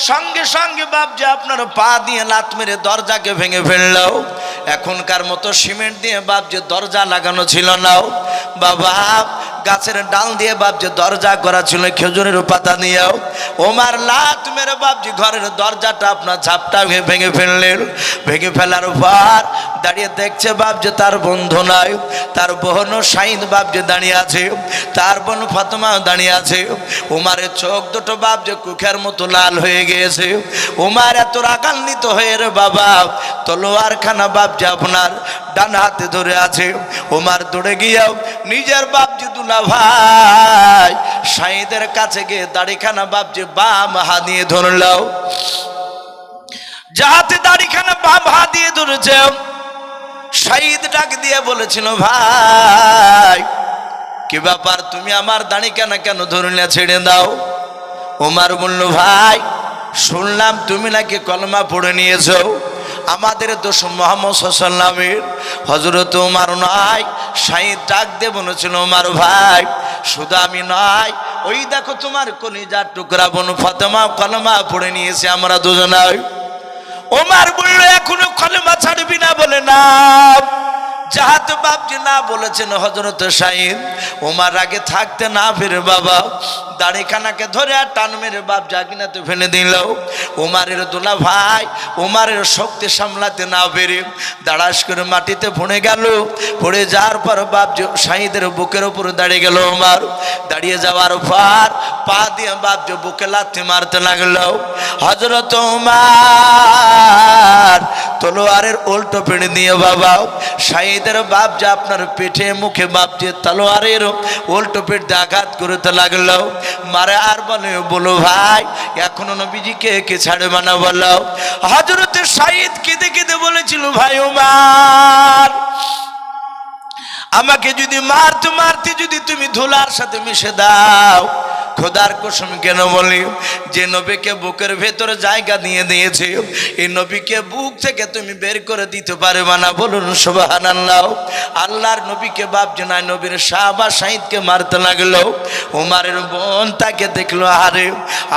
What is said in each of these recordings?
সঙ্গে সঙ্গে বাপ যে আপনার পা দিয়ে লাত মেরে দরজাকে ভেঙে ফেললাও এখনকার মতো সিমেন্ট দিয়ে বাপ যে দরজা লাগানো ছিল নাও বাবা গাছের ডাল দিয়ে বাপজি দরজা করা ছিল, খেজুরের পাতা নিয়েও। ওমার লাত মেরে বাপজি ঘরের দরজাটা আপনার ঝাপটা ভেঙে ফেললেন। ভেঙে ফেলার পর দাঁড়িয়ে দেখছে বাপ যে তার বন্ধু নাই। তার বোনও শাহিদ বাপ যে দাঁড়িয়ে আছে। তার বোন ফাতেমাও দাঁড়িয়ে আছে। উমারের চোখ দুটো বাপ যে কুখের মতো লাল হয়ে গিয়েছে। উমার এত রাগান্বিত হয়ে, রে বাবা তলোয়ার খানা বাপ যে আপনার ডান হাতে ধরে আছে। উমার দৌড়ে গিয়েও নিজের বাপ যে দুলা ভাই। শাহিদের কাছে গিয়ে দাড়িখানা বাপ যে বাম হা দিয়ে ধরলাও। যাহাতে দাড়িখানা বাম হাত দিয়ে ধরেছে শাহিদ ডাক দিয়ে বলেছিল, ভাই, কি ব্যাপার? তুমি আমার দাড়ি কেন কেন ধরলে? ছেড়ে দাও। ওমার বলল, ভাই, শুনলাম তুমি নাকি কলমা পড়ে নিয়েছো। আমাদের দোষ মোহাম্মদ সাল্লামের হজরত উমার নয় সাই ডাক দিয়ে বলেছিল উমার ভাই, শুধু আমি নয় ওই দেখো তোমার কলিজার টুকরা বোন ফাতেমা কলমা পড়ে নিয়েছে আমরা দুজনায় ওমার বলল, এখনও কলমা ছাড়বি না বলে না। যাহাত বাপজি না বলেছেন হজরত শাহিন ওমার আগে থাকতে না ফিরে বাবা। দাড়িখানাকে ধরে আর টান মেরে বাপ জাগিনাতে ফেলে দিল। ওমারের দোলা ভাই ওমারের শক্তি সামলাতে না পেরে দাঁড়াস করে মাটিতে পড়ে গেল। পড়ে যাওয়ার পর বাপ যে- শাহিদের বুকের উপর দাঁড়িয়ে গেল ওমার দাঁড়িয়ে যাওয়ার পর পা দিয়ে বাপ যে বুকে লাথি মারতে লাগল। হজরত ওমার তলোয়ারের উল্টো পেড়ে দিয়ে বাবা শাহিদের বাপ যে আপনার পেটে মুখে বাপ যে তলোয়ারের উল্টো পেট দিয়ে আঘাত করতে লাগল। মারে আর বলে, বলো ভাই, এখনও নবীজিকে কে ছাড়ে মানা বলো? হজরত শাহিদ কেঁদে কেঁদে বলেছিল, ভাই ওমার আমাকে যদি মারতে মারতে যদি তুমি ধুলার সাথে মিশে দাও খোদার কসম কেন বলি? যে নবীকে বুকের ভেতরে জায়গা দিয়ে দিয়েছে এই নবীকে বুক থেকে তুমি বের করে দিতে পারবে না। বলুন সোবাহান আল্লাহ আল্লাহর নবীকে বাপ জানায় নবীর সাহাবা সাহিদকে মারতে লাগল। উমারের বোন তাকে দেখল আরে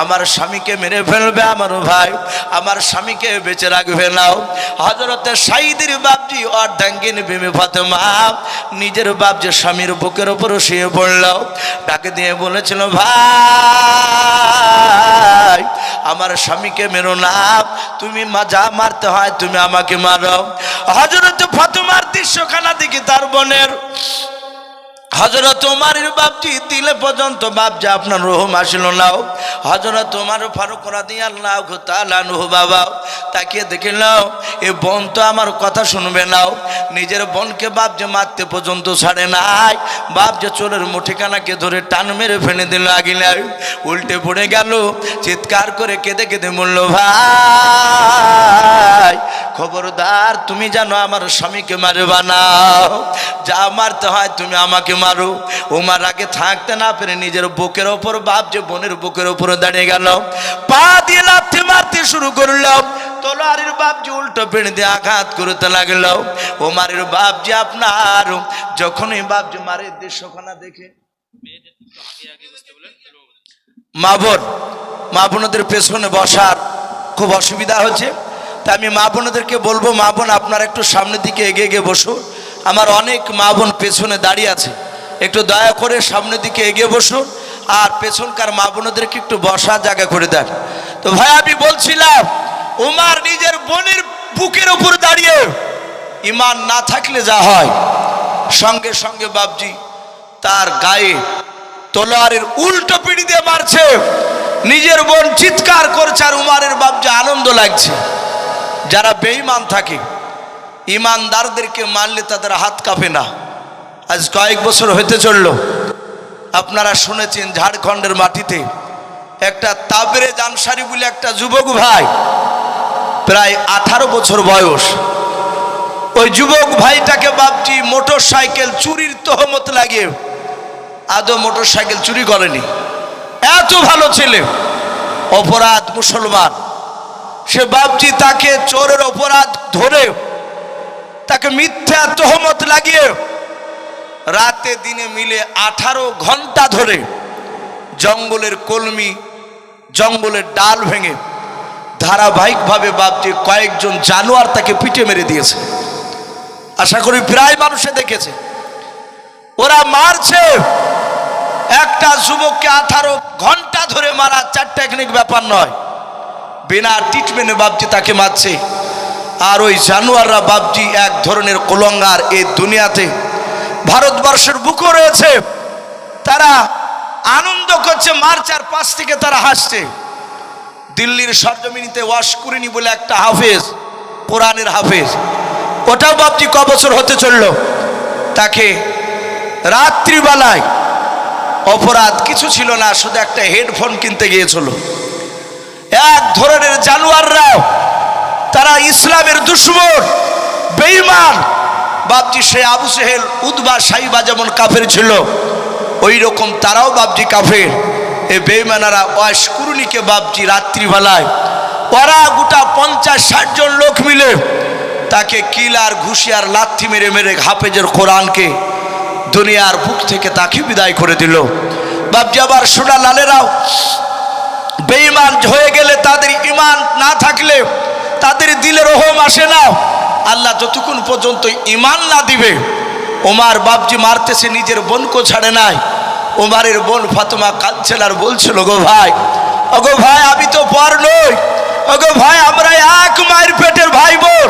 আমার স্বামীকে মেরে ফেলবে আমার ভাই, আমার স্বামীকে বেঁচে রাখবে নাও হজরতে শাহিদের বাপজি অর্ধাঙ্গিনী ভেবে ফাতেমা নিজের বাপ যে স্বামীর বুকের ওপর শুয়ে পড়ল তাকে দিয়ে বলেছিল, ভাই আমার স্বামীকে মেরো না। তুমি মা, যা মারতে হয় তুমি আমাকে মারো। হজরত ফাতুমার দৃশ্যখানা দেখি তার বোনের। হজরত উমারের বাপটি দিলে পর্যন্ত বাপ যে আপনার রহম আসিল নাও হজরত উমার ফারুক রাদি আল্লাহ তালানুহ বাবা, তাকিয়ে দেখে নাও, এ বোন তো আমার কথা শুনবে নাও নিজের বোনকে বাপ যে মারতে পর্যন্ত ছাড়ে নাই, বাপ যে চোরের মুঠিখানাকে ধরে টান মেরে ফেলে দিল আগিলায় উল্টে পড়ে গেল, চিৎকার করে কেঁদে কেঁদে বলল, ভাই, খবরদার, তুমি জানো আমার স্বামীকে মারবা না। যা মারতে হয় তুমি আমাকে মারো। ওমার আগে থাকতে না পেরে নিজের বুকের ওপর, বাপ যে বোনের বুকের ওপর দাঁড়িয়ে গেল। পা দিয়ে লাথি মারতে শুরু করলাম তলোয়ারের বাপ যে উল্টো পেড়ে দিয়ে আঘাত করতে লাগল। ওমারের বাপ যে আপনার, যখনই বাপ যে মারের দৃশ্যখানা দেখে। মা বোন মা বোনদের পেছনে বসার খুব অসুবিধা হচ্ছে। তা আমি মা বোনদেরকে বলব মা বোন আপনারা একটু সামনের দিকে এগিয়ে গিয়ে বসো আমার অনেক মা বোন পেছনে দাঁড়িয়ে আছে। একটু দয়া করে সামনের দিকে এগিয়ে বসুন আর পেছনকার মা বোনদেরকে একটু বসার জায়গা করে দেন। তো ভাই, আমি বলছিলাম, উমার নিজের বোনের বুকের উপর দাঁড়িয়ে ইমান না থাকলে যা হয়। সঙ্গে সঙ্গে বাবজি তার গায়ে তলোয়ারের উল্টো পিড়ি দিয়ে মারছে। নিজের বোন চিৎকার করছে আর উমারের বাবজি আনন্দ লাগছে। যারা বেঈমান থাকে ইমানদারদেরকে মারলে তাদের হাত কাঁপে না। আজ কয়েক বছর হতে চলল। আপনারা শুনেছেন ঝাড়খণ্ডের মাটিতে একটা তাবরে জানসারি বলে একটা যুবক ভাই, প্রায় আঠারো বছর বয়স। ওই যুবক ভাইটাকে বাপটি মোটর সাইকেল চুরির তহমত লাগিয়ে আদৌ মোটর সাইকেল চুরি করেনি। এত ভালো ছেলে, অপরাধ মুসলমান। সে বাপজি তাকে চোরের অপরাধ ধরে তাকে মিথ্যা তহমত লাগিয়ে রাতে দিনে মিলে আঠারো ঘণ্টা ধরে জঙ্গলের কলমি, জঙ্গলের ডাল ভেঙে ধারাবাহিকভাবে বাপজি কয়েকজন জানোয়ার তাকে পিঠে মেরে দিয়েছে। আশা করি প্রায় মানুষে দেখেছে। ওরা মারছে। একটা যুবককে আঠারো ঘণ্টা ধরে মারা চার টেকনিক ব্যাপার নয়। বিনা ট্রিটমেন্টে বাপজি তাকে মারছে। আর ওই জানোয়াররা বাপজি এক ধরনের কোলঙ্গার এই দুনিয়াতে ভারতবর্ষের বুকও রয়েছে। তারা আনন্দ করছে মার্চ আর পাঁচ থেকে তারা হাসছে। দিল্লির সরজমিনিতে ওয়াশ করিনি বলে একটা হাফেজ, কোরআনের হাফেজ। ওটাও বাপজি ক বছর হতে চলল। তাকে রাত্রিবেলায় অপরাধ কিছু ছিল না, শুধু একটা হেডফোন কিনতে গিয়েছিল। এক ধরনের জানোয়াররাও, তারা ইসলামের দুশ্মন, বেঈমান বাপজি সে আবু সেহেল উদ্বা সাইবা যেমন কাফের ছিল ওই রকম তারাও বাপজি কাফের। এ বেইমানারা অয়স্কুরুনিকে বাপজি রাত্রিবেলায়, ওরা গোটা পঞ্চাশ, ষাট জন লোক মিলে তাকে কিল আর ঘুষি লাথি মেরে মেরে হাফেজের কোরআনকে দুনিয়ার বুক থেকে তাকে বিদায় করে দিল। বাপজি আবার সোনা লালেরাও বেঈমান হয়ে গেলে তাদের ইমান না থাকলে তাদের দিলের রহম আসে না। আল্লাহ যতক্ষণ পর্যন্ত ইমান না দিবে, ওমার বাপজি মারতেছে, নিজের বোনকে ছাড়ে নাই। ওমারের বোন ফাতেমা কাঁদছেন আর বলছিল, গো ভাই ওগো ভাই, আমি তো পর নই। ওগো ভাই, আমরা এক মায়ের পেটের ভাই বোন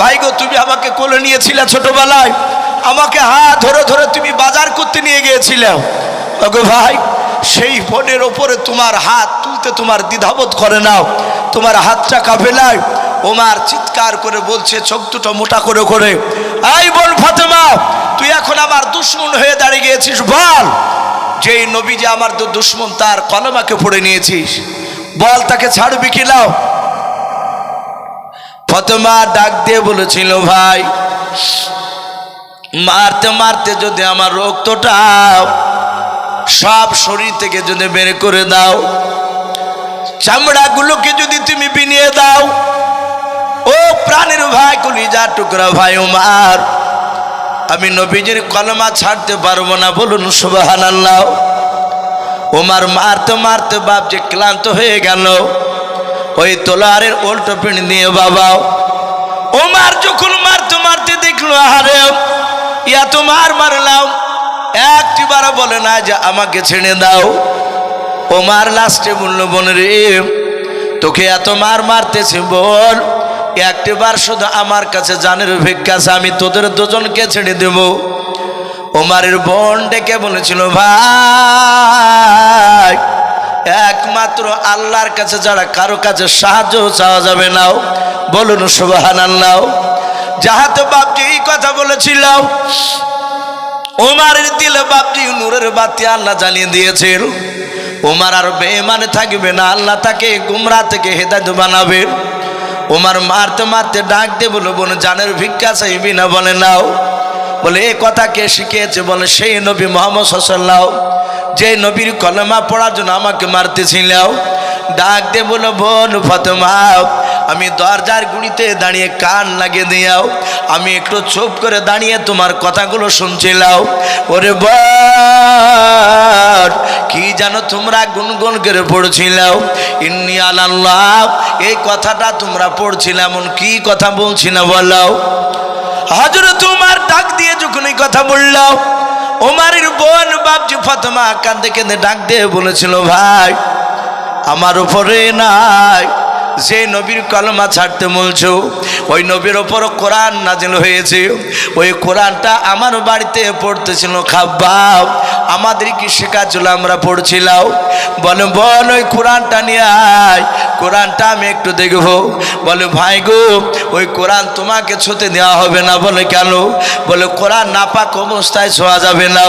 ভাই গো, তুমি আমাকে কোলে নিয়েছিলে ছোটবেলায়। আমাকে হাত ধরে ধরে তুমি বাজার করতে নিয়ে গিয়েছিলে। ওগো ভাই, সেই বোনের ওপরে তোমার হাত তুলতে তোমার দ্বিধাবোধ করে নাও। তোমার হাতটা কাঁপেলায় ওমার চিৎকার করে বলছে, চোখ দুটো মোটা করে করে আই বল ফাতেমা, তুই এখন আমার দুশ্মন হয়ে দাঁড়িয়ে গিয়েছিস, বল। যেই নবী যে আমার তো দুশ্মন, তার কলমাকে পড়ে নিয়েছিস। বল, তাকে ছাড়বি কি নাও ফতেমা ডাক দিয়ে বলেছিল, ভাই, মারতে মারতে যদি আমার রক্তটা সব শরীর থেকে যদি বের করে দাও, চামড়াগুলোকে যদি তুমি বিনিয়ে দাও ও প্রাণের ভাই, কলিজা টুকরা ভাই উমার। আমি নবীজির কলমা ছাড়তে পারব না, বলুন সুবাহান আল্লাহ ওমার মারতে মারতে বাপ যে ক্লান্ত হয়ে গেল। ওই তোলারের উল্টো পিন নিয়ে বাবা ওমার যখন মারতে মারতে দেখল আরে ইয়া তো মার মারলাম। একটিবার বলে না যে আমাকে ছেড়ে দাও। ওমার লাস্টে বলল, বোন রে, তোকে এত মার মারতেছে বল একটিবার শুধু আমার কাছে জানের ভিক্ষা আছে, আমি তোদের দুজনকে ছেড়ে দেব। ওমারের বোন ডেকে বলেছিল ভাই একমাত্র আল্লাহর কাছে যারা কারও কাছে সাহায্য চাওয়া যাবে নাও বলুন সুবাহান আল্লাহ যাহাতে বাপজি এই কথা বলেছিল ওমারের দিলে বাপজি নূরের বাতি আল্লাহ জ্বালিয়ে দিয়েছেন। ওমার আর বেমানে থাকবে না আল্লাহ তাকে গুমরা থেকে হেদায়ত বানাবেন ওমার মারতে মারতে ডাক দিয়ে বলো বোন, জানের ভিক্ষা চাইবি না? বলে, নাও। বলে, এ কথা কে শিখিয়েছে? বলে, সেই নবী মোহাম্মদ সাল্লাহ যে নবীর কলমা পড়ার জন্য আমাকে মারতেছিলাও ডাক দে বলো বোন, ফতেমা আমি দরজার গুড়িতে দাঁড়িয়ে কান লাগিয়ে দিয়াও, আমি একটু চুপ করে দাঁড়িয়ে তোমার কথাগুলো শুনছিলাম ওরে বল কি জানো তোমরা গুনগুন করে পড়ছিলাম ইন্নি আল্লাহ এই কথাটা তোমরা পড়ছিলাম কি কথা বলছি না বলো হজর তোমার ডাক দিয়ে যখন এই কথা বললাম ওমারের বোন বাপজি ফাতেমা কান্দে কেঁদে ডাক দিয়ে বলেছিল, ভাই, আমার উপরে নাই। যে নবীর কলমা ছাড়তে বলছো, ওই নবীর ওপর কোরআন নাজিল হয়েছে, ওই কোরআনটা আমার বাড়িতে পড়তেছিল খাব্বাব। আমাদের কি শেখাচ্ছিল, আমরা পড়ছিলাম। বলে, বল, ওই কোরআনটা নিয়ে আয়। কোরআনটা আমি একটু দেখব। বলে, ভাই গো, ওই কোরআন তোমাকে ছুতে দেওয়া হবে না। বলে, কেন? বলে, কোরআন নাপাক অবস্থায় ছোঁয়া যাবে না।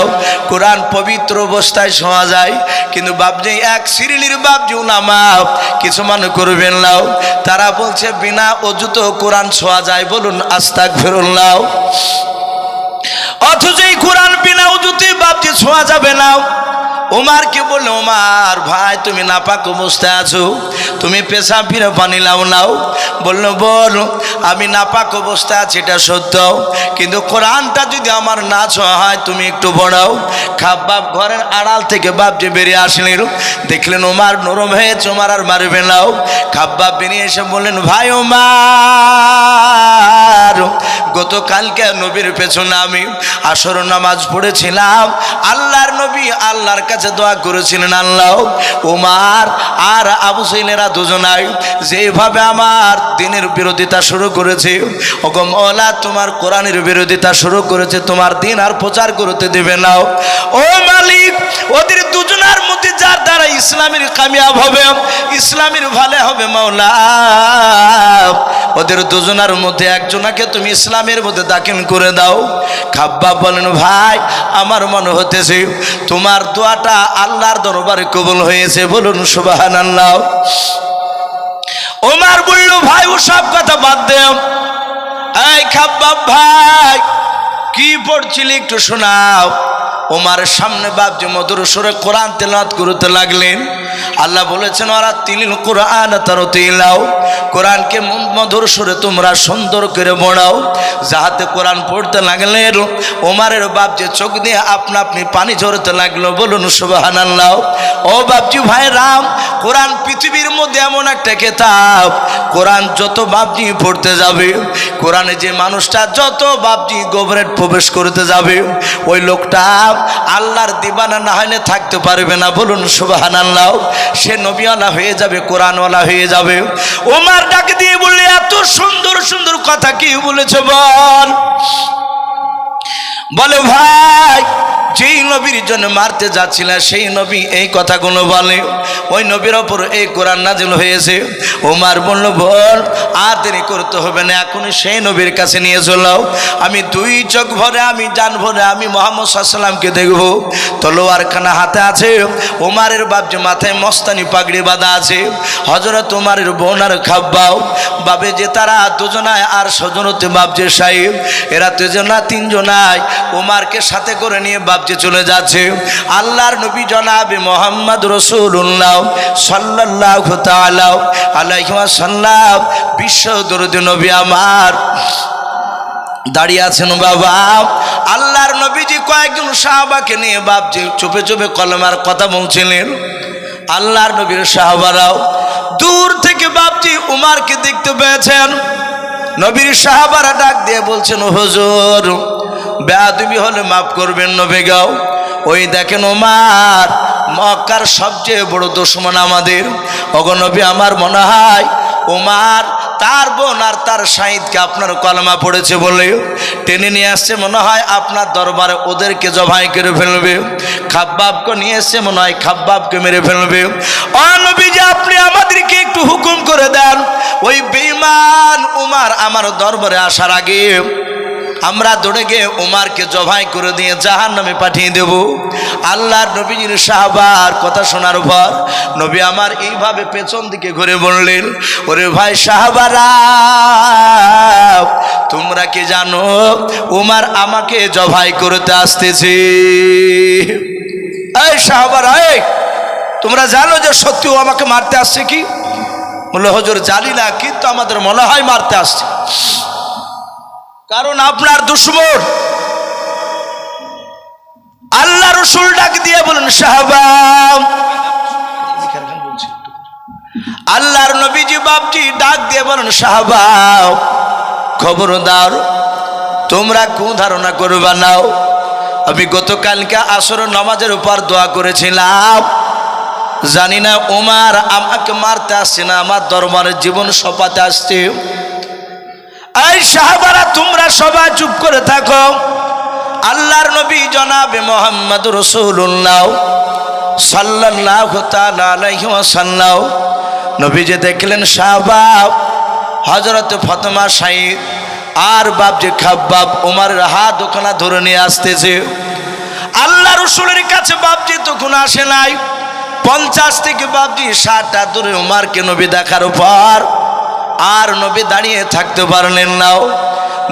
কোরআন পবিত্র অবস্থায় ছোঁয়া যায়। কিন্তু বাপজি এক সিরিলির বাপজি নামাপ কিছু মনে করবেন লাও তারা বলছে, বিনা অজুত কোরআন ছোঁয়া যায়। বলুন আস্তাক ফেরুন লাও অথচ এই কোরআন বিনা অজুতে বাপজি ছোঁয়া যাবে না। ওমারকে বললে ওমার ভাই, তুমি নাপাক অবস্থায় আছো। তুমি পেশা ফিরে পানি লাও নাও। বলল বল আমি নাপাক অবস্থায় আছি, এটা সত্য। কিন্তু কোরআনটা যদি আমার না ছোঁয়া হয়, তুমি একটু বড়াও। খাপ বাপ ঘরের আড়াল থেকে বাপ যে বেরিয়ে আসলেন, দেখলেন ওমার নরম হয়েছে ওমার আর মারবে নাও খাপ বাপ বেরিয়ে এসে বললেন, ভাই ওমার গতকালকে নবীর পেছনে আমি আসর নামাজ পড়েছিলাম। আল্লাহর নবী আল্লাহর কাছে দোয়া করেছিলেন, আল্লাহ ওমার আর আবু সাইনেরা দুজনাই যেভাবে আমার দিনের বিরোধিতা শুরু করেছে, ওগো মৌলা তোমার কোরআনের বিরোধিতা শুরু করেছে, তোমার দিন আর প্রচার করতে দেবে নাও ও মালিক, ওদের দুজনার মধ্যে যার দ্বারা ইসলামের কামিয়াব হবে, ইসলামের ভালো হবে মাওলা। ওদের দুজনার মধ্যে একজনাকে তুমি ইসলামের মধ্যে দাখিল করে দাও। খাব্বা বলেন, ভাই, আমার মনে হতেছে তোমার দোয়াটা আল্লাহর দরবারে কবুল হয়েছে। বলুন সুবাহান আল্লাহ ওমার বলল, ভাই, ও সব কথা বাদ দেও এই খাব্বাব ভাই, কি পড়ছিলি একটু শোনাও। ওমার সামনে বাপজি মধুর সুরে কোরআন তেলাত করতে লাগলেন। আল্লাহ বলেছেন ওরা তিলিল কোরআন তারও তিলাও। কোরআনকে মধুর সুরে তোমরা সুন্দর করে বড়াও যাহাতে কোরআন পড়তে লাগলেন, ওমারের বাপ যে চোখ দিয়ে আপনা আপনি পানি ঝরতে লাগল। বলুন সুবাহান আল্লাহ ও বাপজি ভাই রাম কোরআন পৃথিবীর মধ্যে এমন একটা কেতাব। কোরআন যত বাপজি পড়তে যাবে, কোরআনে যে মানুষটা যত বাপজি গোবরেট প্রবেশ করতে যাবে, ওই লোকটা আল্লাহর দিবানা না হলে থাকতে পারবে না। বলুন সুবাহান আল্লাহ সে নবীওয়ালা হয়ে যাবে, কোরআনওয়ালা হয়ে যাবে। ওমার ডাক দিয়ে বললে, এত সুন্দর সুন্দর কথা কি বলেছে বল? বলে, ভাই যেই নবীর জন্য মারতে যাচ্ছিল সেই নবী এই কথাগুলো বলে, ওই নবীর ওপর এই কোরআন নাজিল হয়েছে। ওমার বলল, বল, আর দেরি করতে হবে না, এখনই সেই নবীর কাছে নিয়ে চলাও। আমি দুই চোখ ভরে, আমি জান ভরে, আমি মোহাম্মদ সাল্লামকে দেখব। তলোয়ার খানা হাতে আছে ওমারের বাপ যে মাথায় মস্তানি পাগড়ি বাঁধা আছে। হজরত ওমারের বোনার খাব্বাও বাবে যে তারা দুজনায় আর সজনতে বাপ যে সাহেব, এরা দুজনা তিনজনায় ওমারকে সাথে করে নিয়ে বাপজি চলে যাচ্ছে। আল্লাহর নবী জনাবে মোহাম্মদ রসুল্লাহ সাল্লাহ সাল্লাম বিশ্ব দরুদ নবী আমার। দাঁড়িয়ে আছেন বাবা। আল্লাহর নবীজি কয়েকজন সাহাবাকে নিয়ে বাপজি চুপে চুপে কলমার কথা বলছিলেন। আল্লাহর নবীর সাহাবারাও দূর থেকে বাপজি উমারকে দেখতে পেয়েছেন। নবীর সাহাবারা ডাক দিয়ে বলছেন, হুজুর বেয়াদবি হলে মাফ করবেন নবে গাও। ওই দেখেন ওমার, মক্কার সবচেয়ে বড় দুশ্মন আমাদের। অগনবী আমার মনে হয় ওমার তার বোন আর তার সাহিদকে আপনার কলমা পড়েছে বলে টেনে নিয়ে আসছে। মনে হয় আপনার দরবারে ওদেরকে জবাই করে ফেলবে। খাব্বাবকে নিয়ে এসছে, মনে হয় খাব্বাবকে মেরে ফেলবে। অনবী যে আপনি আমাদেরকে একটু হুকুম করে দেন। ওই বেঈমান উমার আমার দরবারে আসার আগে আমরা দৌড়ে গিয়ে উমারকে জবাই করে দিয়ে জাহান নামে পাঠিয়ে দেব। আল্লাহর নবীজির সাহাবার কথা শোনার পর নবী আমার এইভাবে পেছন দিকে ঘুরে বললেন, ওরে ভাই সাহাবারা তোমরা কি জানো, উমার আমাকে জবাই করতে আসতেছে? এই সাহাবারা এই, তোমরা জানো যে সত্যি ও আমাকে মারতে আসছে কি? বলল, হজর, জানি না, কিন্তু আমাদের মনে হয় মারতে আসছে। কারণ আপনার দুশ্মন। আল্লাহ রসুল ডাক দিয়ে বলেন, সাহাবাম। আল্লাহর নবীজি বাপজি ডাক দিয়ে বলেন সাহাবাও খবরদার, তোমরা কোন ধারণা করবা নাও আমি গতকালকে আসর নামাজের উপর দোয়া করেছিলাম। জানি না ওমার আমাকে মারতে আসছে না, আমার দরবারের জীবন সপাতে আসছে। এই সাহাবারা, তোমরা সবাই চুপ করে থাকো। আল্লাহর নবী জনাবে মোহাম্মদ রসুল্লাহ সাল্লাহ নবী যে দেখলেন, সাহবাব হজরত ফতমা সাইদ আর বাপ যে খাব্বাব, উমারের হাত ওখানা ধরে নিয়ে আসতেছে। আল্লাহ রসুলের কাছে বাপজি তখন আসে নাই। পঞ্চাশ থেকে বাপজি ষাটটা ধরে উমারকে নবী দেখার পর আর নবী দাঁড়িয়ে থাকতে পারলেন নাও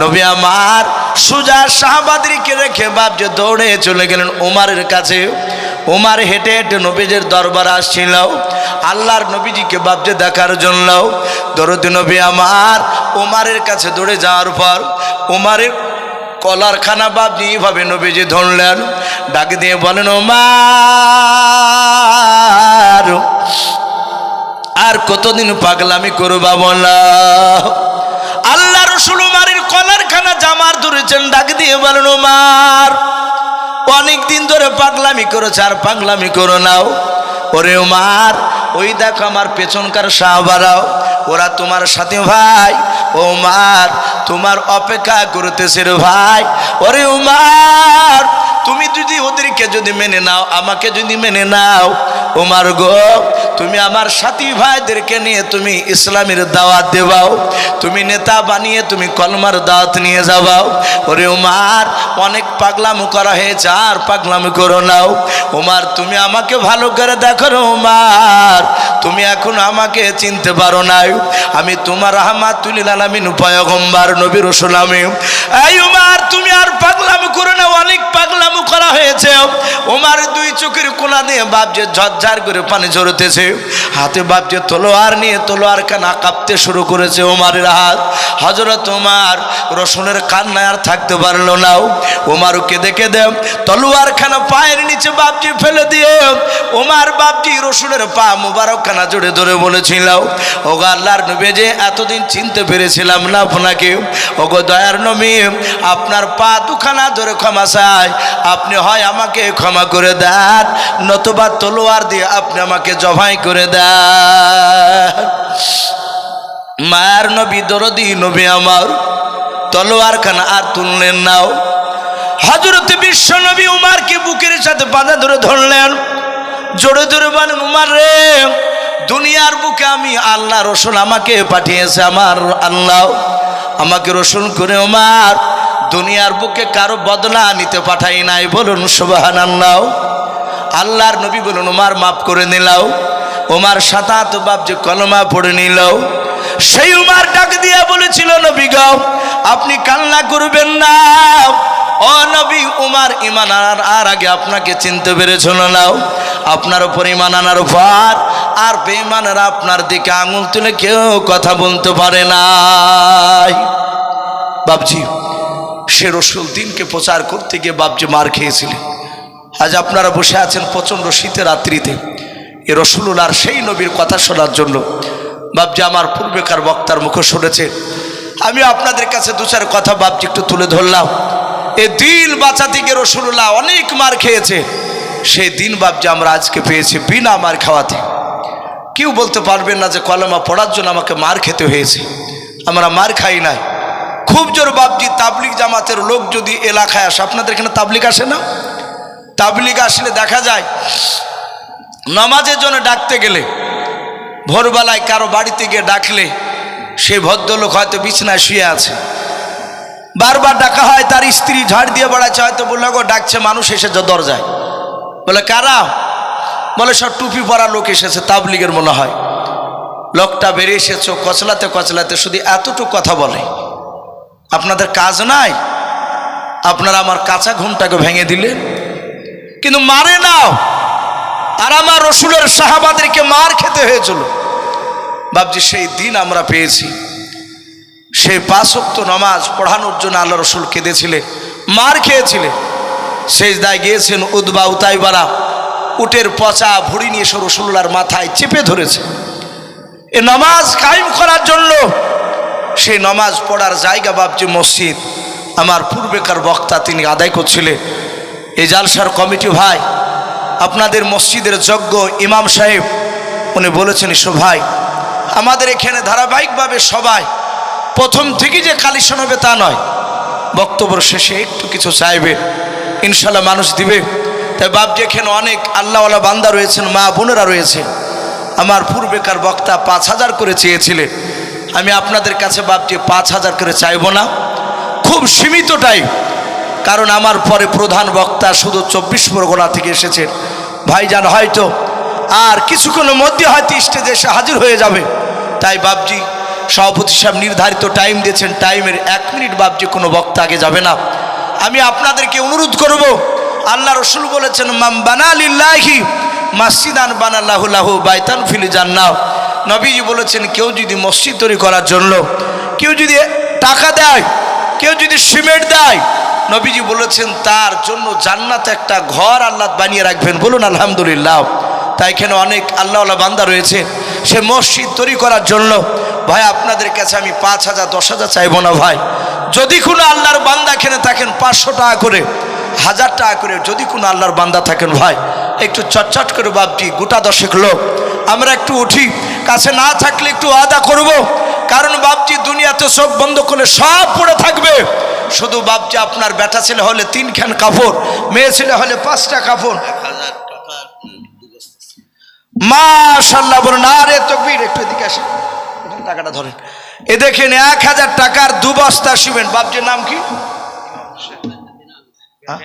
নবী আমার সুজা শাহবাদরিকে রেখে বাপ যে দৌড়ে চলে গেলেন উমারের কাছে। ওমার হেঁটে হেঁটে নবীজের দরবার আসছিল। আল্লাহর নবীজিকে বাপজে দেখার জন্য। দরদি নবী আমার ওমারের কাছে দৌড়ে যাওয়ার পর ওমারের কলারখানা বাপজি এইভাবে নবীজি ধরলেন। ডাক দিয়ে বলেন ওমার আর কতদিন পাগলামি করবা বলা? আল্লাহ রসুল উমারের কলার খানা জামার ধরেছেন, ডাক দিয়ে বলেন, উমার অনেক দিন ধরে পাগলামি করেছে আর পাগলামি করো নাও। ওরে উমার, ওই দেখো আমার পেছনকার সাহবারাও, ওরা তোমার সাথে ভাই। ও মার তোমার অপেক্ষা করতেছে রে ভাই। ওরে উমার তুমি যদি ওদেরকে যদি মেনে নাও, আমাকে যদি মেনে নাও, উমার গো, তুমি আমার সাথী ভাইদেরকে নিয়ে তুমি ইসলামের দাওয়াত দেবাও তুমি নেতা বানিয়ে তুমি কলমার দাওয়াত নিয়ে যাবাও ওরে উমার, অনেক পাগলামো করা হয়েছে, আর পাগলামো করো নাও। উমার, তুমি আমাকে ভালো করে দেখো রে উমার। তুমি এখন আমাকে চিনতে পারো নাই। আমি তোমার রহমাতুলিল আলামিন পয়গম্বার নবী রসুল আমি এই উমার, তুমি আর পাগলামো করে না, অনেক পাগলামো করা হয়েছে। উমার দুই চোখের কোনা দিয়ে বাপজে ঝরঝার করে পানি ঝরতেছে। হাতে বাপজে তলোয়ার নিয়ে তলোয়ার কানা কাঁপতে শুরু করেছে ওমারের হাত। হজরত ওমার রসুনের কান্নায় আর থাকতে পারল না। ওমার কেঁদে কেঁদে তলোয়ার খানা পায়ের নিচে বাপজি ফেলে দিয়ে ওমার বাপজি রসুনের পা মুবারক খানা জোরে ধরে বলেছিল, ওগো আল্লাহর নবী যে এতদিন চিনতে পেরেছিলাম না আপনাকে। ওগো দয়ার নবী, আপনার পা দুখানা ধরে ক্ষমা চাই। আপনি হয় আমাকে ক্ষমা করে দেন, নতুবা তলোয়ার দিয়ে আপনি আমাকে জবাই করে দেন। মায়ার নবী, দরদি নবী আমার তলোয়ার খানা আর তুললেন নাও হজরত বিশ্ব নবী উমারকে বুকের সাথে বাঁধা ধরে ধরলেন। জোরে জোরে বলেন, উমার রে, দুনিয়ার বুকে আমি আল্লাহ রসুল আমাকে পাঠিয়েছে, আমার আল্লাহ। আমাকে রসুল করে উমার, দুনিয়ার বুকে কারও বদলা নিতে পাঠাই নাই। বলুন সুবাহান আল্লাহ আল্লাহর নবী বলুন, উমার, মাফ করে নিলাও। ওমার সাতাত বাপ যে কলমা পড়ে নিল, সেই উমার ডাক দিয়া বলেছিল, নবী গাও আপনি কান্না করবেন না। ও নবী, উমার ইমান আনার আর আগে আপনাকে চিনতে পেরেছিল নাও? আপনার উপর ইমান আনার পর আর বেমানেরা আপনার দিকে আঙুল তুলে কেউ কথা বলতে পারে নাই। বাবজি সে রসুল দিনকে প্রচার করতে গিয়ে বাবজি মার খেয়েছিলেন। আজ আপনারা বসে আছেন প্রচণ্ড শীতের রাত্রিতে। এ রসুল্লার সেই নবীর কথা শোনার জন্য। বাবজি আমার পূর্বেকার বক্তার মুখে শুনেছে। আমি আপনাদের কাছে দু চার কথা বাবজি একটু তুলে ধরলাম। এ দিন বাঁচাতে গিয়ে রসুল্লাহ অনেক মার খেয়েছে। সেই দিন বাবজি আমরা আজকে পেয়েছি বিনা মার খাওয়াতে। কেউ বলতে পারবেন না যে কলমা পড়ার জন্য আমাকে মার খেতে হয়েছে। আমরা মার খাই নাই। খুব জোর বাবজি তাবলিক জামাতের লোক যদি এলাকায় আসে, আপনাদের এখানে তাবলিক আসে না? তাবলিগ আসলে দেখা যায়, নামাজের জন্য ডাকতে গেলে, ভোরবেলায় কারও বাড়িতে গিয়ে ডাকলে সে ভদ্রলোক হয়তো বিছনায় শুয়ে আছে। বারবার ডাকা হয়, তার স্ত্রী ঝাড় দিয়ে বেড়াচ্ছে, হয়তো বলল, গো, ডাকছে মানুষ এসেছে দরজায়। বলে, কারা? বলে, সব টুপি পরা লোক এসেছে, তাবলিগের মনে হয়। লোকটা বেরিয়ে এসেছ, কচলাতে কচলাতে শুধু এতটুকু কথা বলে, আপনাদের কাজ নাই? আপনারা আমার কাঁচা ঘুমটাকে ভেঙে দিলেন। কিন্তু মারে নাও। আর আমার রসুলের সাহাবাদেরকে মার খেতে হয়েছিল। বাবজি সেই দিন আমরা পেয়েছি। সেই পাঁচক্ত নমাজ পড়ানোর জন্য আল্লাহ রসুল কেঁদেছিলে, মার খেয়েছিলেন শেষ দায় গিয়েছেন উদ্বা উতাইবারা, উটের পচা ভুড়ি নিয়ে এসে রসুল্লার মাথায় চেপে ধরেছে। এ নমাজ কায়েম করার জন্য সেই নমাজ পড়ার জায়গা বাবজি মসজিদ। আমার পূর্বেকার বক্তা তিনি আদায় করছিলেন। এই জালসার কমিটি ভাই, আপনাদের মসজিদের যজ্ঞ ইমাম সাহেব, উনি বলেছেন ইসো ভাই, আমাদের এখানে ধারাবাহিকভাবে সবাই প্রথম থেকে যে কালিশন হবে তা নয়। বক্তব্য শেষে একটু কিছু চাইবে। ইনশাল্লাহ মানুষ দিবে। তাই বাবজি এখানে অনেক আল্লাহওয়ালা বান্দা রয়েছেন, মা বোনেরা রয়েছে আমার পূর্বেকার বক্তা পাঁচ হাজার করে চেয়েছিলেন আমি আপনাদের কাছে বাবজি পাঁচ হাজার করে চাইব না। খুব সীমিত টাইম কারণ আমার পরে প্রধান বক্তা শুধু চব্বিশ পরগনা থেকে এসেছেন ভাইজান হয়তো আর কিছুক্ষণের মধ্যে হয়তো স্টেজে এসে হাজির হয়ে যাবে। তাই বাবজি সভাপতি সাহেব নির্ধারিত টাইম দিয়েছেন টাইমের এক মিনিট বাপ যে কোনো বক্তা আগে যাবে না। আমি আপনাদেরকে অনুরোধ করব, আল্লাহ রসুল বলেছেন মাম বানালিল্লাহি মাসজিদান বানাল্লাহু লাহু বাইতান ফিল জান্নাহ। নবীজি বলেছেন, কেউ যদি মসজিদ তৈরি করার জন্য, কেউ যদি টাকা দেয়, কেউ যদি সিমেন্ট দেয়, নবীজি বলেছেন, তার জন্য জান্নাত একটা ঘর আল্লাহ বানিয়ে রাখবেন। বলুন, আলহামদুলিল্লাহ। তাই এখানে অনেক আল্লাহওয়ালা বান্দা রয়েছে। সে মসজিদ তৈরি করার জন্য, ভাই, আপনাদের কাছে আমি পাঁচ হাজার, দশ হাজার চাইব না, ভাই। যদি কোনো আল্লাহর বান্দা এখানে থাকেন, পাঁচশো টাকা করে, হাজার টাকা করে, যদি কোনো আল্লাহর বান্দা থাকেন, ভাই, একটু চটচট করে বাপটি গোটা দশেক লোক, আমরা একটু উঠি, কাছে না থাকলে একটু আদা করব, কারণ বাপজি দুনিয়াতে চোখ বন্ধ করলে সব পড়ে থাকবে। শুধু বাপজি আপনার বেটা ছেলে হলে তিনখান কাপড়, মেয়ে ছেলে হলে পাঁচটা কাপড়। মাশাল্লাহ বলুন আরে তকবীর, একটু এদিকে আসেন। টাকাটা ধরেন। এ দেখেন, এক হাজার টাকার দু বস্তা সিমেন্ট। বাপজির নাম কি? হ্যাঁ?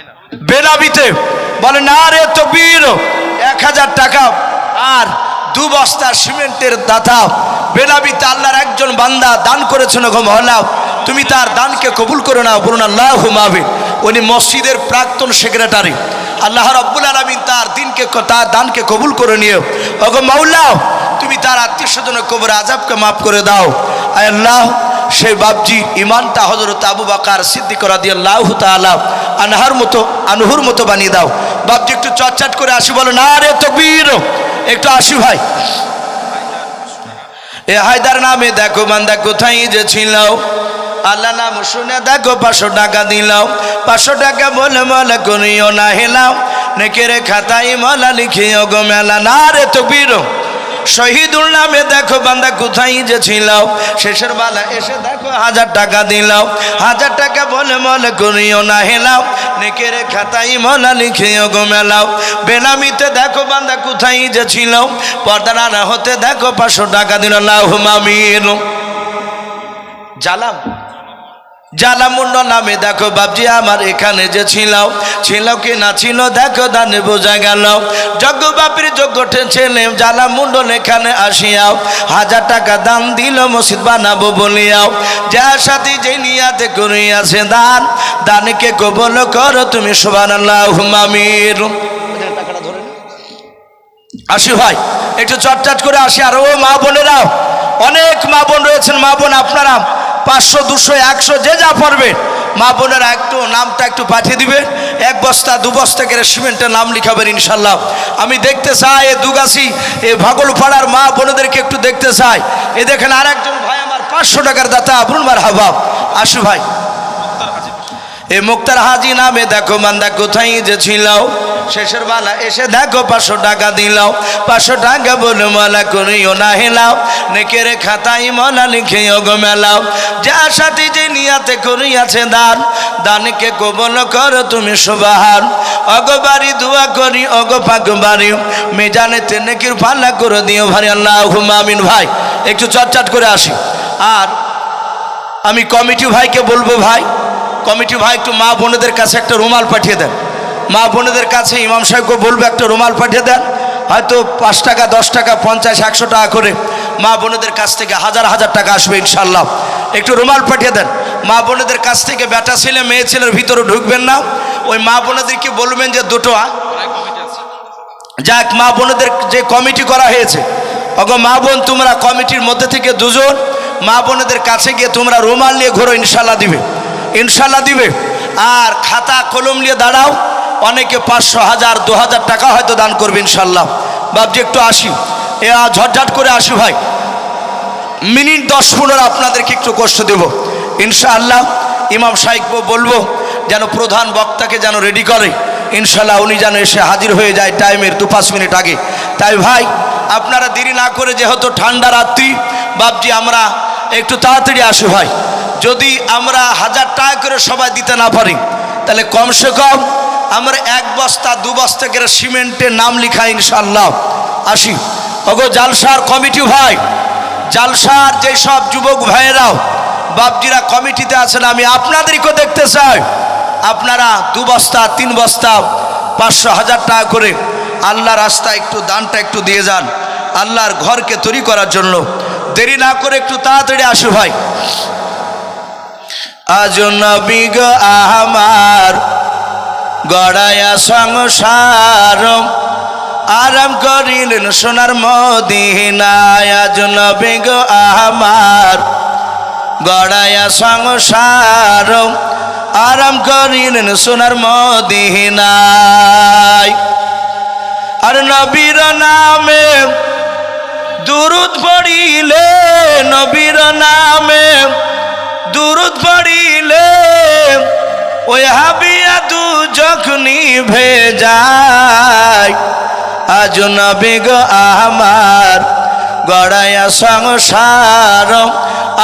বেনাবিতে। বলে না রে তকবীর, এক হাজার টাকা আর দু বস্তা সিমেন্টের দাতা। বেনাবিতে আল্লাহর একজন বান্দা দান করেছেন গো মহল্লা তুমি তার দানকে কবুল করে নাও, বলুন, আল্লাহ হুমাবে উনি মসজিদের প্রাক্তন সেক্রেটারি। আল্লাহ রব্বুল আলমিন তার দিনকে তার দানকে কবুল করে নিও ওগো মাউল্লাহ তুমি তার আত্মীয় স্বজনের কবর আজাবকে মাফ করে দাও। আল্লাহ, সেই বাবজি ইমানটা হজরত আবু বাকার সিদ্দিক রাদি আল্লাহ তালা আনহার মতো, আনহুর মতো বানিয়ে দাও। বাবজি একটু চটচাট করে আসি, বলো, না রে তকবীর, একটু আসি ভাই। এ হায়দার নামে দেখো বান্দা কোথায় যে ছিল আল্লাহ নাম শুনে দেখো, পাঁচশো টাকা দিলাও পাঁচশো টাকা বলে মলা করিও না, হেলাও। নেকেরে খাতাই মলা লিখিও গো মেলা। না রে তো বীর শহীদুল নামে দেখো, বান্দা কোথায় যে ছিল শেষের বেলা এসে দেখো, হাজার টাকা দিলাও হাজার টাকা বলে মলে করিও না, হেলাও। নেকেরে খাতাই মলা লিখিও গো মেলাও বেনামিতে দেখো, বান্দা কোথায় যে ছিল পর্দা না হতে দেখো, পাঁচশো টাকা দিল। লাহ মামির জালাম জালামুন্ড নামে দেখো বাবজি আমার এখানে যে ছিল ছিল কি না ছিল, দেখো, দানে বোঝা গেল। যজ্ঞ বাপির যোগ্য ছেলে জালামুন্ডন এখানে আসিয়াও, হাজার টাকা দান দিল, মসজিদ বানাবো বলিয়াও। যা সাথে যে নিয়াতে করিয়াছে দান দানকে কবল করো তুমি সোবান আল্লাহ আসি ভাই, একটু চটচট করে আসি, আর ও মা বোনেরাও, অনেক মা বোন রয়েছেন, মা বোন আপনারা। পাঁচশো, দুশো, একশো, যে যা পারবে। মা বোনেরা একটু নামটা একটু পাঠিয়ে দিবে। এক বস্তা, দু বস্তা করে সিমেন্টের নাম লিখাবেন ইনশাল্লাহ। আমি দেখতে চাই এ দুগাছি, এ ভাগলপাড়ার মা বোনদেরকে একটু দেখতে চাই। এ দেখেন আর একজন ভাই আমার পাঁচশো টাকার দাতা আবরুন মার হাবাব আসু ভাই। এ মুক্তার হাজি নামে দেখো মান্দা কোথায় যে ছিল শেষের বেলা এসে দেখো পাঁচশো টাকা দিলাও। পাঁচশো টাকা বলে মালা করিও না হেলাও। নেকেরে খাতাই মলা লিখে গো মেলাও। যা সাথে যে নিয়াতে করিয়াছে দান, দানকে কবল করো তুমি সুবাহান। অগবাড়ি দোয়া করি, অগ পাক বাড়ি। মেজানেতে নেকির ফাল্লা করে দিও ভাই আল্লাহ আমিন ভাই। একটু চটচট করে আসি। আর আমি কমিটি ভাইকে বলব ভাই কমিটি ভাই, একটু মা বোনেদের কাছে একটা রুমাল পাঠিয়ে দেন। মা বোনেদের কাছে ইমাম সাহেবকে বলবে, একটা রুমাল পাঠিয়ে দেন। হয়তো পাঁচ টাকা, দশ টাকা, পঞ্চাশ, একশো টাকা করে মা বোনেদের কাছ থেকে হাজার হাজার টাকা আসবে ইনশাল্লাহ একটু রুমাল পাঠিয়ে দেন। মা বোনেদের কাছ থেকে বেটা ছেলে, মেয়ে ছেলের ভিতরে ঢুকবেন না। ওই মা বোনেদেরকে বলবেন যে, দুটো? যাক, মা বোনেদের যে কমিটি করা হয়েছে, অগো মা বোন, তোমরা কমিটির মধ্যে থেকে দুজন, মা বোনেদের কাছে গিয়ে তোমরা রুমাল নিয়ে ঘোরো ইনশাল্লাহ দিবে। ইনশাল্লাহ দিবে। আর খাতা কলম নিয়ে দাঁড়াও, অনেকে পাঁচশো হাজার, দু হাজার টাকা হয়তো দান করবে ইনশাল্লাহ বাবজি একটু আসি। এ ঝটঝট করে আসি ভাই। মিনিট দশ পনেরো আপনাদেরকে একটু কষ্ট দেব। ইনশাআল্লাহ ইমাম সাহেবকে বলব, যেন প্রধান বক্তাকে যেন রেডি করে। ইনশাল্লাহ উনি যেন এসে হাজির হয়ে যায় টাইমের দু পাঁচ মিনিট আগে। তাই ভাই, আপনারা দেরি না করে যেহেতু ঠান্ডা রাত্রি বাবজি আমরা একটু তাড়াতাড়ি আসি ভাই। যদি আমরা হাজার টাকা করে সবাই দিতে না পারি, তাহলে কমসে কম আমরা এক বস্তা, দু বস্তা করে সিমেন্টের নাম লিখা ইনশাল্লাহ আসি। ওগো জালসার কমিটি ভাই, জালসার যেসব যুবক ভাইয়েরাও, বাপজিরা কমিটিতে আছেন, আমি আপনাদেরকেও দেখতে চাই। আপনারা দু বস্তা, তিন বস্তা, পাঁচশো হাজার টাকা করে আল্লাহ রাস্তা একটু দানটা একটু দিয়ে যান, আল্লাহর ঘরকে তৈরি করার জন্য। দেরি না করে একটু তাড়াতাড়ি আসো ভাই। আজ নবী গো আমার গড়ায়া সংসার। আরাম করিলেন সোনার মদিনায়। আজ নবী গো আমার গড়ায়া সংসার। আরাম করিলেন সোনার মদিনায়। আর নবীর নামে দুরুদ পড়িলে, নবীর নামে দুরুদ পড়িলে ওই হাবিয়া দু যখনই ভেজায় আজ নবিগ আমার গড়াইয়া সংসার,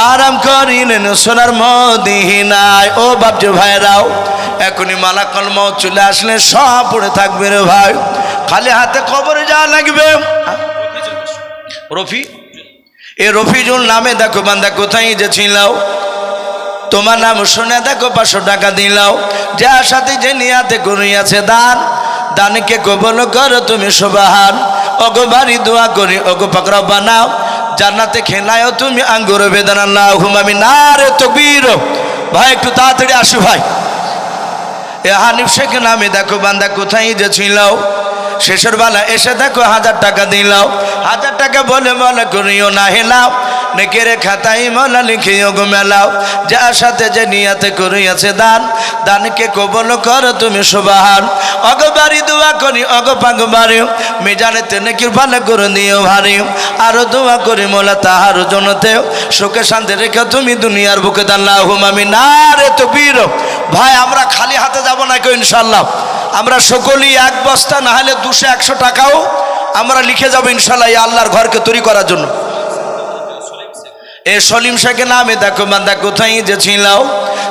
আরাম করিলেন সোনার মদিনায়। ও বাবজু ভাইরাও, এখনই মালাকল মৌ চলে আসলে সব পড়ে থাকবে রে ভাই। খালি হাতে কবরে যাওয়া লাগবে। রফি, এ রফিজুল নামে দেখো বান্দা, কোথায় যে ছিলাও? তোমার নাম শুনে দেখো পাঁচশো টাকা দিলাও। যার সাথে যে নিয়াতে করিয়াছে দান, দানকে কবল করো তুমি সুবাহান। অগো বাড়ি দোয়া করি অগো পাকড়া বানাও। জান্নাতে খেলায়ও তুমি আঙ্গুর বেদনা না হুমামি না রে তকবীর। ভাই, একটু তাড়াতাড়ি আসো ভাই। হানিফ শেখ নামে দেখো বান্দা কোথায় যে ছিল শেষের বেলা এসে দেখো হাজার টাকা দিলাও হাজার টাকা বলে মনে করিও না হেলাও নেকেরে খাতাই মলা লিখিও গো মেলাও যার সাথে যে নিয়াতে করিয়াছে দান। দানকে কবল কর তুমি সুবাহান। অগ বাড়ি দোয়া করি, অগ পাগ বাড়ি। মিজানে তেনে কৃপালে করে দিও ভারি। আরও দোয়া করি মোলা তাহার জনতে। সুখে শান্তি রেখে তুমি দুনিয়ার বুকে দাল্লাহ হুমামি না রে তো বীর ভাই, আমরা খালি হাতে যাব না কেউ ইনশাল্লাহ? আমরা সকলেই এক বস্তা, না হলে দুশো, একশো টাকাও আমরা লিখে যাব ইনশাল্লাহ এই আল্লাহর ঘরকে তৈরি করার জন্য। এ সলিম শেখে নামে দেখো বান্দা কোথায় যে ছিল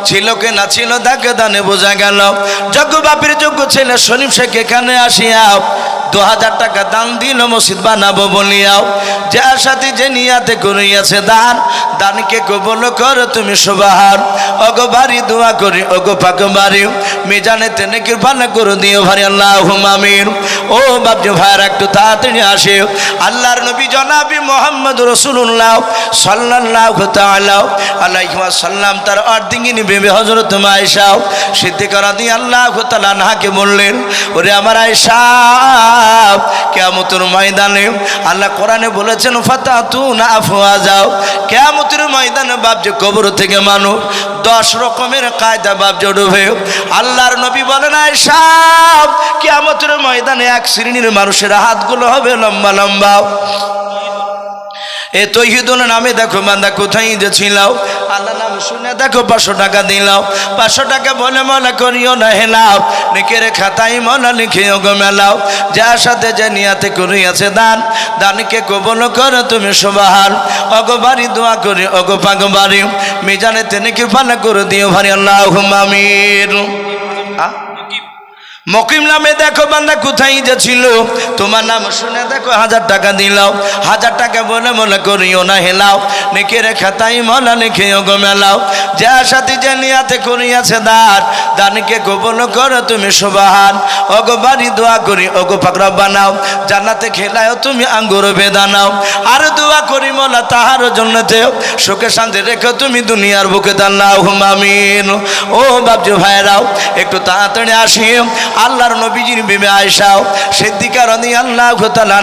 ছিল কে না ছিল তাকে দানে বোঝা গেল। যজ্ঞ বাপের যোগ্য ছেলে সলিম শেখ এখানে আসিয়া দু হাজার টাকা দান দিল, মসজিদ বানাবো বলিয়াও। যার সাথে যে নিয়াতে করিয়াছে দান, দানকে কবল কর তুমি সুবাহার অগো বাড়ি দোয়া করি অগো পাক বাড়ি। মিজানে তেনে কৃপানা করে দিও ভারি আল্লাহ হুমামির ও বাবজি ভাইয়ার, একটু তাড়াতাড়ি আসে। আল্লাহর নবী জনাবি মোহাম্মদ রসুল্লাহ সাল্লাহ তালাহ আল্লাহ সাল্লাম তার অর্ধিঙ্গিনী বেবে হজরত মাইশাও সিদ্দিকার আদি আল্লাহ তালা নাহাকে বললেন, ওরে আমার আয়সা কেমতের ময়দানে আল্লাহ কোরআনে বলেছেন ফাতা তু না আফুয়া যাও কেমতের ময়দানে বাপজে কবর থেকে মানুষ দশ রকমের কায়দা বাপজে ডুবে আল্লাহর নবী বলেন সব কেমতের ময়দানে এক শ্রেণির মানুষের হাতগুলো হবে লম্বা লম্বা। এ তৈহিদুল নামে দেখো বান্দা কোথায় যে ছিলাও আল্লাহ নাম শুনে দেখো পাঁচশো টাকা দিলাও পাঁচশো টাকা বলে মনে করিও না হেলাও। নিকেরে খাতাই মনে লিখিও গো মেলাও। যার সাথে যে নিয়াতে করিয়াছে দান। দানকে কবল করো তুমি সুবাহান। অগো বাড়ি দোয়া করি অগো পাগ বাড়ি। মিজানে তেনে কি ফানা করে দিও ভারি আল্লাহ হুমামির আ? মকিম নামে দেখো বান্দা কোথায় যে ছিল? তোমার নাম শুনে দেখো, হাজার টাকা দিলাও। হাজার টাকা বলে মনে করিও না, হেলাও। নেকের তাই মলা লিখেও গো মেলাও। যা সাথী যে নিয়াতে করিয়াছে দান দানকে গোপন করো তুমি সুবাহান অগো বাড়ি দোয়া করি অগো পাকড়া বানাও। জান্নাতে খেলায়ও তুমি আঙ্গুর বেদানাও। আর দোয়া করি মলা তাহার জন্যতে সুখে শান্তি রেখো তুমি দুনিয়ার বুকে দান্নাও হুমামিন ও বাবজু ভাইরাও, একটু তাড়াতাড়ি আসি আল্লাহর নবীজির বিবে আয়সাও সিদ্দিকার অনি আল্লাহ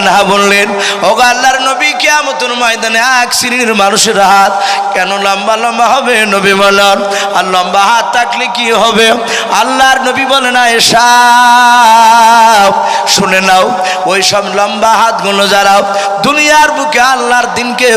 না বললেন ও আল্লাহর নবী কেমতন ময়দানে এক শ্রেণির মানুষের হাত কেন লম্বা লম্বা হবে নবী বলেন, আর লম্বা হাত থাকলে কি হবে? আল্লাহর নবী বলেন আয়সা শুনে নাও, ওই সব লম্বা হাতগুলো যারা দুনিয়ার বুকে আল্লাহর দিনকে